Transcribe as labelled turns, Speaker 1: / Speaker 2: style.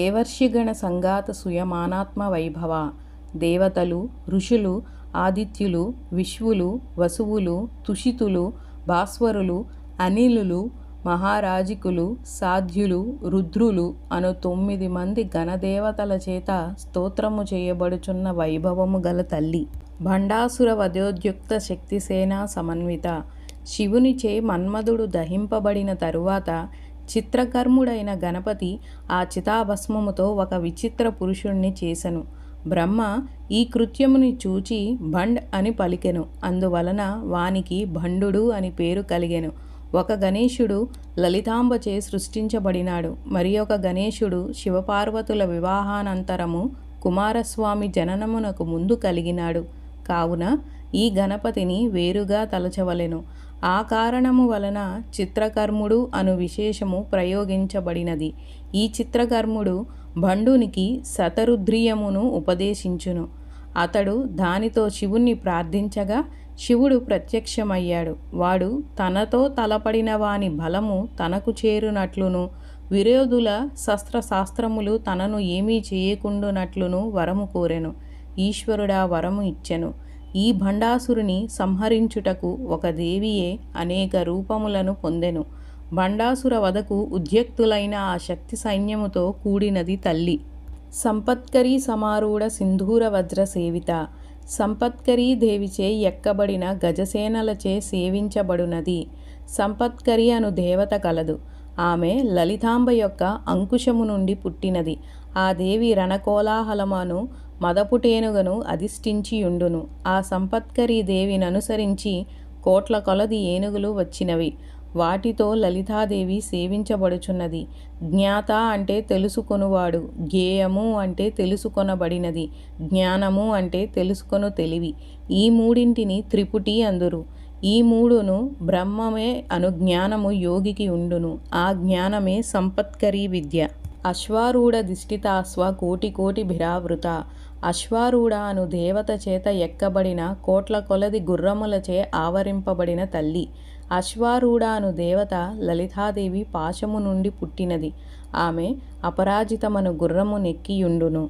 Speaker 1: దేవర్షిగణ సంఘాత సుయమానాత్మ వైభవ. దేవతలు ఋషులు ఆదిత్యులు విశ్వులు వసువులు తుషితులు భాస్వరులు అనిలులు మహారాజికులు సాధ్యులు రుద్రులు అను తొమ్మిది మంది గణదేవతల చేత స్తోత్రము చేయబడుచున్న వైభవము గల తల్లి. భండాసుర వధోద్యుక్త శక్తిసేనా సమన్విత. శివునిచే మన్మధుడు దహింపబడిన తరువాత చిత్రకర్ముడైన గణపతి ఆ చితాభస్మముతో ఒక విచిత్ర పురుషుణ్ణి చేసెను. బ్రహ్మ ఈ కృత్యముని చూచి భండ్ అని పలికెను. అందువలన వానికి భండుడు అని పేరు కలిగెను. ఒక గణేశుడు లలితాంబచే సృష్టించబడినాడు. మరి ఒక గణేశుడు శివపార్వతుల వివాహానంతరము కుమారస్వామి జననమునకు ముందు కలిగినాడు. కావున ఈ గణపతిని వేరుగా తలచవలెను. ఆ కారణము వలన చిత్రకర్ముడు అను విశేషము ప్రయోగించబడినది. ఈ చిత్రకర్ముడు భండునికి శతరుద్రియమును ఉపదేశించును. అతడు దానితో శివుణ్ణి ప్రార్థించగా శివుడు ప్రత్యక్షమయ్యాడు. వాడు తనతో తలపడిన వాని బలము తనకు చేరునట్లును విరోధుల శస్త్రశాస్త్రములు తనను ఏమీ చేయకుండునట్లును వరము కోరెను. ఈశ్వరుడా వరము ఇచ్చెను. ఈ భండాసురుని సంహరించుటకు ఒక దేవియే అనేక రూపములను పొందెను. భండాసుర వధకు ఉద్యక్తులైన ఆ శక్తి సైన్యముతో కూడినది తల్లి. సంపత్కరీ సమారూఢ సింధూర వజ్ర సేవిత. సంపత్కరీ దేవిచే ఎక్కబడిన గజసేనలచే సేవించబడునది. సంపత్కరి అను దేవత కలదు. ఆమె లలితాంబ యొక్క అంకుశము నుండి పుట్టినది. ఆ దేవి రణకోలాహలమను మదపుటేనుగను అధిష్ఠించియుండును. ఆ సంపత్కరీ దేవిననుసరించి కోట్ల కొలది ఏనుగులు వచ్చినవి. వాటితో లలితాదేవి సేవించబడుచున్నది. జ్ఞాత అంటే తెలుసుకొనువాడు జ్ఞేయము అంటే తెలుసుకొనబడినది జ్ఞానము అంటే తెలుసుకొను తెలివి. ఈ మూడింటిని త్రిపుటి అందురు. ఈ మూడును బ్రహ్మమే అను జ్ఞానము యోగికి ఉండును. ఆ జ్ఞానమే సంపత్కరీ విద్య. అశ్వారూఢ దిష్టితాశ్వ కోటి కోటి భిరావృత. అశ్వారూఢ అను దేవత చేత ఎక్కబడిన కోట్ల కొలది గుర్రములచే ఆవరింపబడిన తల్లి. అశ్వారూఢ అను దేవత లలితాదేవి పాశము నుండి పుట్టినది. ఆమె అపరాజితమను గుర్రము నెక్కియుండును.